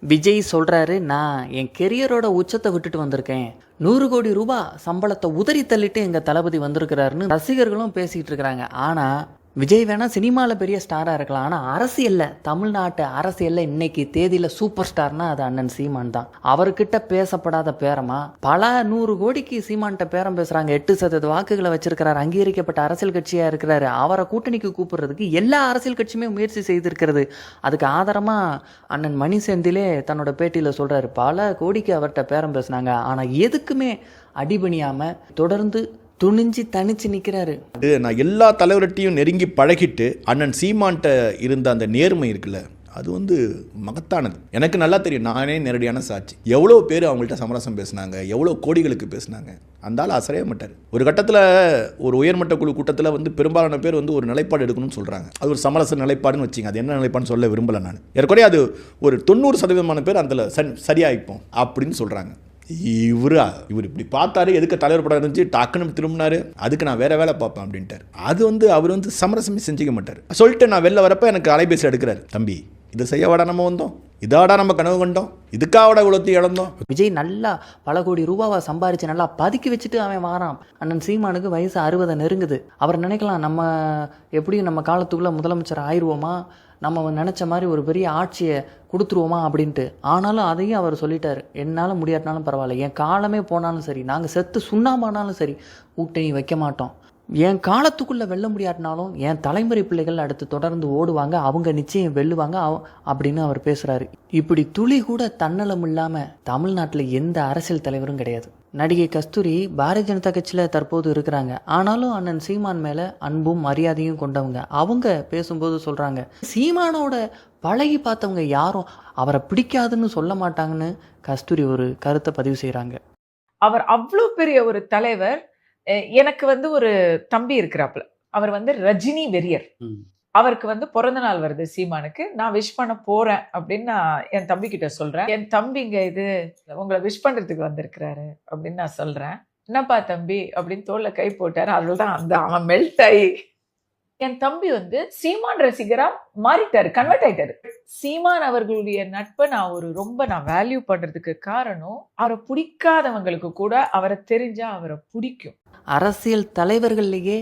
விஜய் சொல்கிறாரு நான் என் கெரியரோட உச்சத்தை விட்டுட்டு வந்திருக்கேன். நூறு கோடி ரூபாய் சம்பளத்தை உதறி தள்ளிட்டு எங்கள் தளபதி வந்திருக்கிறாருன்னு ரசிகர்களும் பேசிகிட்டு இருக்கிறாங்க. ஆனால் விஜய் வேணால் சினிமாவில் பெரிய ஸ்டாராக இருக்கலாம். ஆனால் அரசியலில் தமிழ்நாட்டு அரசியலில் இன்னைக்கு தேதியில் சூப்பர் ஸ்டார்னா அது அண்ணன் சீமான் தான். அவர்கிட்ட பேசப்படாத பேரமா? பல நூறு கோடிக்கு சீமான்கிட்ட பேரம் பேசுகிறாங்க எட்டு சதவீத வாக்குகளை வச்சிருக்கிறார். அங்கீகரிக்கப்பட்ட அரசியல் கட்சியாக இருக்கிறாரு. அவரை கூட்டணிக்கு கூப்பிடுறதுக்கு எல்லா அரசியல் கட்சியுமே முயற்சி செய்திருக்கிறது. அதுக்கு ஆதாரமாக அண்ணன் மணி செந்திலே தன்னோட பேட்டியில் சொல்கிறாரு பல கோடிக்கு அவர்கிட்ட பேரம் பேசுனாங்க. ஆனால் எதுக்குமே அடிபணியாமல் தொடர்ந்து துணிஞ்சு தனிச்சு நிற்கிறாரு இது நான் எல்லா தலைவர்கிட்டையும் நெருங்கி பழகிட்டு அண்ணன் சீமான்ட்ட இருந்த அந்த நேர்மை இருக்குல்ல அது வந்து மகத்தானது. எனக்கு நல்லா தெரியும் நானே நேரடியான சாட்சி. எவ்வளோ பேர் அவங்கள்ட்ட சமரசம் பேசுனாங்க எவ்வளோ கோடிகளுக்கு பேசுனாங்க அந்த ஆள் அசரைய மாட்டார். ஒரு கட்டத்தில் ஒரு உயர்மட்ட குழு கூட்டத்தில் வந்து பெரும்பாலான பேர் வந்து ஒரு நிலைப்பாடு எடுக்கணும்னு சொல்கிறாங்க அது ஒரு சமரச நிலைப்பாடுன்னு வச்சிங்க அது என்ன நிலைப்பாடுன்னு சொல்ல விரும்பலை நான். ஏற்கனவே அது ஒரு தொண்ணூறு சதவீதமான பேர் அதில் சன் சரியாயிப்போம் அப்படின்னு சொல்கிறாங்க இவரா இவர் இப்படி பார்த்தாரு எதுக்கு தலைவர் படம் இருந்துச்சு டக்குன்னு திரும்பினாரு அதுக்கு நான் வேற வேலை பார்ப்பேன் அப்படின்ட்டார். அது வந்து அவர் வந்து சமரசமே செஞ்சுக்க மாட்டார். சொல்லிட்டு நான் வெளில வரப்ப எனக்கு அலைபேசி எடுக்கிறார் தம்பி இதை செய்யவாடா நம்ம வந்தோம். இதாடா நம்ம கனவு கண்டோம். இதுக்காவோட இவ்வளோத்தையும் இழந்தோம். விஜய் நல்லா பல கோடி ரூபாவை சம்பாரிச்சு நல்லா பதுக்கி வச்சுட்டு அவன் வாரான். அண்ணன் சீமானுக்கு வயசு அறுபதை நெருங்குது. அவர் நினைக்கலாம் நம்ம எப்படியும் நம்ம காலத்துக்குள்ள முதலமைச்சர் ஆயிடுவோமா நம்ம நினச்ச மாதிரி ஒரு பெரிய ஆட்சியை கொடுத்துருவோமா அப்படின்ட்டு. ஆனாலும் அதையும் அவர் சொல்லிட்டார். என்னால் முடியாட்டினாலும் பரவாயில்ல. என் காலமே போனாலும் சரி நாங்கள் செத்து சுண்ணாமானாலும் சரி கூட்டணி வைக்க மாட்டோம். என் காலத்துக்குள்ளே வெல்ல முடியாட்டினாலும் என் தலைமுறை பிள்ளைகள் அடுத்து தொடர்ந்து ஓடுவாங்க அவங்க நிச்சயம் வெல்லுவாங்க அவ- அப்படின்னு அவர் பேசுகிறாரு இப்படி துளி கூட தன்னலம் இல்லாமல் தமிழ்நாட்டில் எந்த அரசியல் தலைவரும் கிடையாது. நடிகை கஸ்தூரி பாரதிய ஜனதா கட்சியில் தற்போது இருக்கிறாங்க. ஆனாலும் அண்ணன் சீமான் மேலே அன்பும் மரியாதையும் கொண்டவங்க. அவங்க பேசும்போது சொல்கிறாங்க சீமானோட பழகி பார்த்தவங்க யாரும் அவரை பிடிக்காதுன்னு சொல்ல மாட்டாங்கன்னு கஸ்தூரி ஒரு கருத்தை பதிவு செய்கிறாங்க அவர் அவ்வளோ பெரிய ஒரு தலைவர். எனக்கு வந்து ஒரு தம்பி இருக்கிறாப்புல. அவர் வந்து ரஜினி வெறியர். அவருக்கு வந்து பிறந்த நாள் வருது சீமானுக்கு. நான் விஷ் பண்ண போறேன் அப்படின்னு நான் என் தம்பி கிட்ட சொல்றேன். என் தம்பிங்க இது உங்களை விஷ் பண்றதுக்கு வந்திருக்கிறாரு அப்படின்னு நான் சொல்றேன். என்னப்பா தம்பி அப்படின்னு தோல்ல கை போட்டாரு. அதுதான் அந்த அவன் மெல்ட் ஆகி என் தம்பி வந்து சீமான் ரசிகரா மாறிட்டாரு கன்வெர்ட் ஆயிட்டாரு. சீமான் அவர்களுடைய நட்பை நான் ஒரு ரொம்ப நான் வேல்யூ பண்றதுக்கு காரணம் அவரை பிடிக்காதவங்களுக்கு கூட அவரை தெரிஞ்சா அவரை பிடிக்கும். அரசியல் தலைவர்கள்லேயே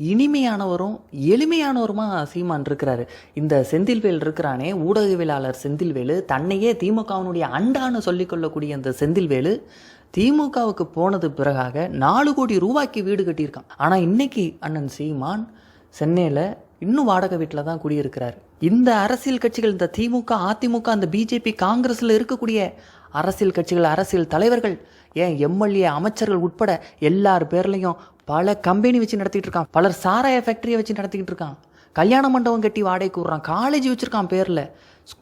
இனிமையானவரும் எளிமையானவருமா சீமான் இருக்கிறாரு. இந்த செந்தில்வேல் இருக்கிறானே ஊடகவியலாளர் செந்தில்வேலு தன்னையே திமுகவினுடைய அண்டான்னு சொல்லிக்கொள்ளக்கூடிய அந்த செந்தில்வேலு திமுகவுக்கு போனது பிறகாக நாலு கோடி ரூபாய்க்கு வீடு கட்டியிருக்கான். ஆனால் இன்னைக்கு அண்ணன் சீமான் சென்னையில் இன்னும் வாடகை வீட்டில் தான் குடியிருக்கிறார். இந்த அரசியல் கட்சிகள் இந்த திமுக அதிமுக அந்த பிஜேபி காங்கிரஸில் இருக்கக்கூடிய அரசியல் கட்சிகள் அரசியல் தலைவர்கள் ஏன் எம்எல்ஏ அமைச்சர்கள் உட்பட எல்லார் பேர்லையும் பல கம்பெனி வச்சு நடத்திட்டு இருக்கான் பலர் சாராய ஃபேக்டரியை வச்சு நடத்திக்கிட்டு இருக்கான் கல்யாண மண்டபம் கட்டி வாடகைக்கு விட்றான் காலேஜ் வச்சுருக்கான் பேரில்.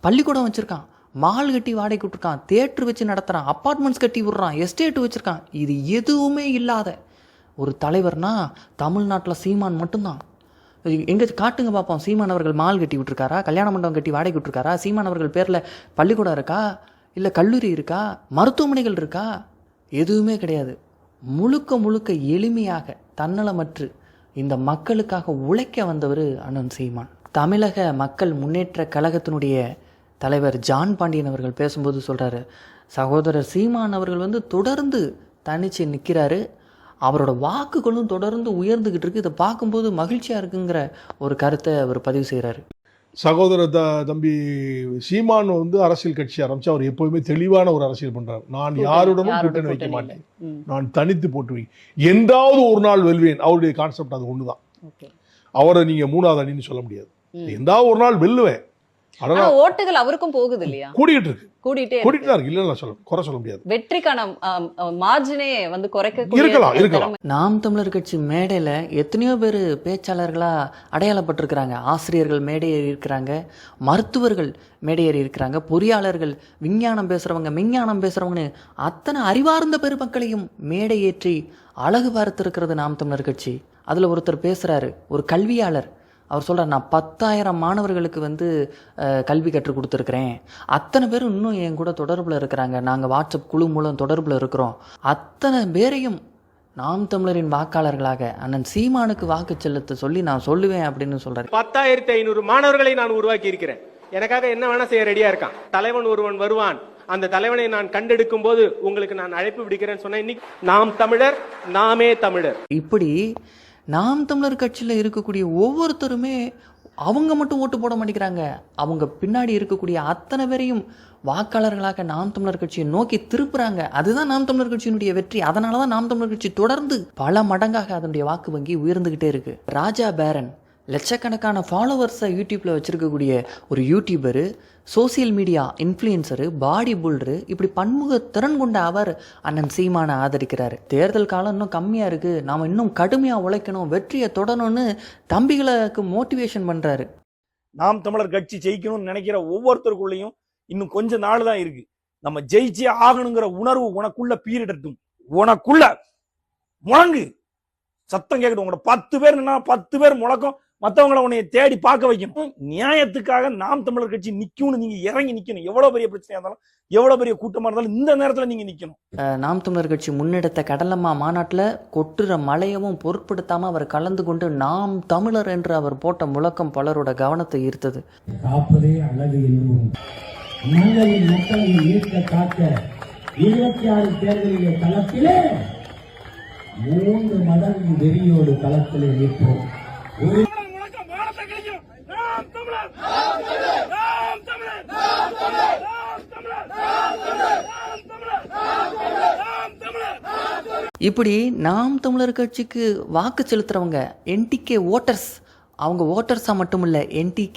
பள்ளிக்கூடம் வச்சுருக்கான். மால் கட்டி வாடகைக்கு விட்ருக்கான் தேட்ரு வச்சு நடத்துகிறான் அப்பார்ட்மெண்ட்ஸ் கட்டி விட்றான். எஸ்டேட் வச்சுருக்கான். இது எதுவுமே இல்லாத ஒரு தலைவர்னா தமிழ்நாட்டில் சீமான் மட்டும்தான். எங்கே காட்டுங்க பார்ப்போம் சீமான் அவர்கள் மால் கட்டி விட்டுருக்காரா? கல்யாண மண்டபம் கட்டி வாடகை விட்டுருக்காரா சீமான் அவர்கள் பேரில் பள்ளிக்கூடம் இருக்கா? இல்லை கல்லூரி இருக்கா? மருத்துவமனைகள் இருக்கா? எதுவுமே கிடையாது. முழுக்க முழுக்க எளிமையாக தன்னலமற்று இந்த மக்களுக்காக உழைக்க வந்தவர் அண்ணன் சீமான். தமிழக மக்கள் முன்னேற்ற கழகத்தினுடைய தலைவர் ஜான் பாண்டியன் அவர்கள் பேசும்போது சொல்கிறாரு சகோதரர் சீமான் அவர்கள் வந்து தொடர்ந்து தனிச்சு நிற்கிறாரு அவரோட வாக்குகளும் தொடர்ந்து உயர்ந்துக்கிட்டு இருக்கு. இதை பார்க்கும்போது மகிழ்ச்சியாக இருக்குங்கிற ஒரு கருத்தை அவர் பதிவு செய்கிறாரு சகோதர த தம்பி சீமான் வந்து அரசியல் கட்சி ஆரம்பிச்சு அவர் எப்போதுமே தெளிவான ஒரு அரசியல் பண்றாரு. நான் யாருடனும் யாரோட கூட்டணி வைக்க மாட்டேன். நான் தனித்து போட்டு வை. எந்தாவது ஒரு நாள் வெல்வேன். அவருடைய கான்செப்ட் அது ஒண்ணுதான். okay. அவரை நீங்க மூணாவது அணின்னு சொல்ல முடியாது. எந்தாவது ஒரு நாள் வெல்லுவேன். ஆனா ஓட்டுகள் அவருக்கும் போகுது இல்லையா கூடிக்கிட்டு இருக்கு கூடிட்டே கூட்டிட்டு இருக்கு. தான் இருக்கு. இல்லைன்னு சொல்ல குறை சொல்ல முடியாது. வெற்றிக்கான மார்ஜினே வந்து குறைக்க இருக்கலாம், இருக்கலாம். நாம் தமிழர் கட்சி மேடையில் எத்தனையோ பேர் பேச்சாளர்களாக அடையாளப்பட்டிருக்கிறாங்க. ஆசிரியர்கள் மேடையேறி இருக்கிறாங்க மருத்துவர்கள் மேடையேறி இருக்கிறாங்க பொறியாளர்கள் விஞ்ஞானம் பேசுகிறவங்க விஞ்ஞானம் பேசுகிறவங்கன்னு அத்தனை அறிவார்ந்த பெருமக்களையும் மேடையேற்றி அழகு பார்த்திருக்கிறது நாம் தமிழர் கட்சி. அதில் ஒருத்தர் பேசுகிறாரு ஒரு கல்வியாளர். அவர் சொல்கிறார் நான் பத்தாயிரம் மாணவர்களுக்கு வந்து கல்வி கற்றுக் கொடுத்துருக்குறேன். அத்தனை பேரும் இன்னும் என் கூட தொடர்பில் இருக்கிறாங்க. நாங்கள் வாட்ஸ்அப் குழு மூலம் தொடர்பில் இருக்கிறோம். அத்தனை பேரையும் நாம் தமிழரின் வாக்காளர்களாக அண்ணன் சீமானுக்கு வாக்கு செலுத்த சொல்லி நான் சொல்லுவேன் அப்படின்னு சொல்கிறார் பத்தாயிரத்தி ஐநூறு மாணவர்களை நான் உருவாக்கி இருக்கிறேன். எனக்காக என்ன வேணா செய்ய ரெடியா இருக்கான். தலைவன் ஒருவன் வருவான். அந்த தலைவனை நான் கண்டெடுக்கும் போது உங்களுக்கு நான் அழைப்பு விடுக்கிறேன்னு சொன்னேன் இன்னைக்கு நாம் தமிழர் நாமே தமிழர். இப்படி நாம் தமிழர் கட்சியில் இருக்கக்கூடிய ஒவ்வொருத்தருமே அவங்க மட்டும் ஓட்டு போட மாட்டேங்கிறாங்க. அவங்க பின்னாடி இருக்கக்கூடிய அத்தனை பேரையும் வாக்காளர்களாக நாம் தமிழர் கட்சியை நோக்கி திருப்புறாங்க. அதுதான் நாம் தமிழர் கட்சியினுடைய வெற்றி. அதனால தான் நாம் தமிழர் கட்சி தொடர்ந்து பல மடங்காக அதனுடைய வாக்கு வங்கி உயர்ந்துகிட்டே இருக்கு. ராஜா பேரன் லட்சக்கணக்கான ஃபாலோவர்ஸை யூடியூப்பில் வச்சுருக்கக்கூடிய ஒரு YouTuber social media influencer body builder இப்படி பன்முக திறன் கொண்ட அவர் அண்ணன் சீமானை ஆதரிக்கிறார். தேர்தல் காலம் இன்னும் கம்மியாக இருக்குது நாம் இன்னும் கடுமையாக உழைக்கணும் வெற்றியை தொடரணும்னு தம்பிகளுக்கு மோட்டிவேஷன் பண்ணுறாரு நாம் தமிழர் கட்சி ஜெயிக்கணும்னு நினைக்கிற ஒவ்வொருத்தருக்குள்ளேயும் இன்னும் கொஞ்ச நாள் தான் இருக்குது நம்ம ஜெயிச்சே ஆகணுங்கிற உணர்வு உனக்குள்ள பீரிடட்டும். உனக்குள்ள முழங்கு. சத்தம் கேட்கட்டும். உங்களோட பத்து பேர் நின்னா பத்து பேர் முழக்கம். மத்தவங்கள உன்னைய தேடி பார்க்க வைக்கணும். நியாயத்துக்காக நாம் தமிழர் கட்சி நிக்கும்னு நீங்க இறங்கி நிக்கணும். எவ்வளவு பெரிய பிரச்சனையா இருந்தாலும் எவ்வளவு பெரிய கூட்டமா இருந்தாலும் இந்த நேரத்துல நீங்க நிக்கணும். அஹ், நாம் தமிழர் கட்சி முன்னெடுத்த கடலம்மா மாநாட்டில் கொட்டுற மழையவும் பொருட்படுத்தாமல் அவர் கலந்து கொண்டு நாம் தமிழர் என்று அவர் போட்ட முழக்கம் பலரோட கவனத்தை ஈர்த்தது. காப்பதே அழகு என்போம். மன்னரின் மக்களை மீட்க காக்க இருபத்தி ஆறு தேர்தலிலே களத்திலே மூன்று மடங்கு வெறியோடு களத்திலே நிற்போம். இப்படி நாம் தமிழர் கட்சிக்கு வாக்கு செலுத்துறவங்க என்டிகே ஓட்டர்ஸ் அவங்க ஓட்டர்ஸாக மட்டும் இல்லை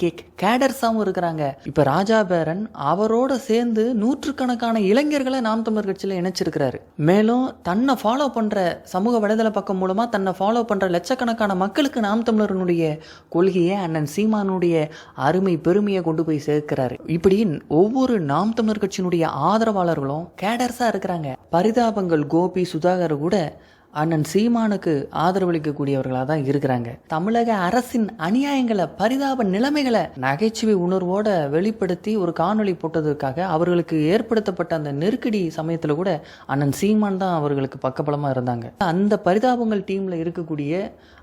கேக் கேடர்ஸாகவும் இருக்கிறாங்க. இப்போ ராஜா பேரன் அவரோட சேர்ந்து நூற்றுக்கணக்கான இளைஞர்களை நாம் தமிழர் கட்சியில் இணைச்சிருக்கிறாரு. மேலும் தன்னை ஃபாலோ பண்ணுற சமூக வலைதள பக்கம் மூலமாக தன்னை ஃபாலோ பண்ணுற லட்சக்கணக்கான மக்களுக்கு நாம் தமிழர்களுடைய கொள்கையை அண்ணன் சீமானுடைய அருமை பெருமையை கொண்டு போய் சேர்க்கிறாரு. இப்படி ஒவ்வொரு நாம் தமிழர் கட்சியினுடைய ஆதரவாளர்களும் கேடர்ஸாக இருக்கிறாங்க. பரிதாபங்கள் கோபி சுதாகர் கூட அண்ணன் சீமானுக்கு ஆதரவளிக்கக்கூடியவர்களாக தான் இருக்கிறாங்க. தமிழக அரசின் அநியாயங்களை பரிதாப நிலைமைகளை நகைச்சுவை உணர்வோட வெளிப்படுத்தி ஒரு காணொளி போட்டதற்காக அவர்களுக்கு ஏற்படுத்தப்பட்ட அந்த நெருக்கடி சமயத்தில் கூட அண்ணன் சீமான் தான் அவர்களுக்கு பக்கபலமாக இருந்தாங்க. அந்த பரிதாபங்கள் டீமில் இருக்கக்கூடிய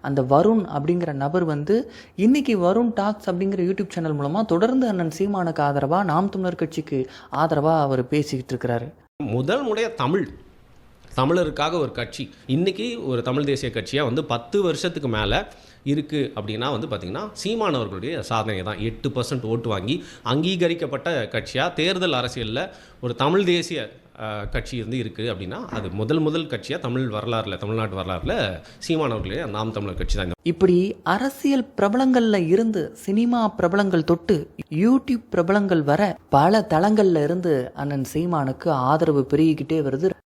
அந்த வருண் அப்படிங்கிற நபர் வந்து இன்னைக்கு வருண் டாக்ஸ் அப்படிங்கிற யூடியூப் சேனல் மூலமாக தொடர்ந்து அண்ணன் சீமானுக்கு ஆதரவாக நாம் தமிழர் கட்சிக்கு ஆதரவாக அவர் பேசிக்கிட்டு இருக்கிறாரு. முதல் முறைய தமிழ் தமிழருக்காக ஒரு கட்சி. இன்றைக்கி ஒரு தமிழ் தேசிய கட்சியாக வந்து பத்து வருஷத்துக்கு மேலே இருக்குது அப்படின்னா வந்து பார்த்திங்கன்னா சீமானவர்களுடைய சாதனை தான். எட்டு பர்சன்ட் ஓட்டு வாங்கி அங்கீகரிக்கப்பட்ட கட்சியாக தேர்தல் அரசியலில் ஒரு தமிழ் தேசிய கட்சி வந்து இருக்குது அப்படின்னா அது முதல் முதல் கட்சியாக தமிழ் வரலாறில் தமிழ்நாட்டு வரலாறில் சீமானவர்களுடைய நாம் தமிழர் கட்சி தான். இப்படி அரசியல் பிரபலங்கள்ல இருந்து சினிமா பிரபலங்கள் தொட்டு யூடியூப் பிரபலங்கள் வர பல தளங்கள்ல இருந்து அண்ணன் சீமானுக்கு ஆதரவு பெருகிக்கிட்டே வருது.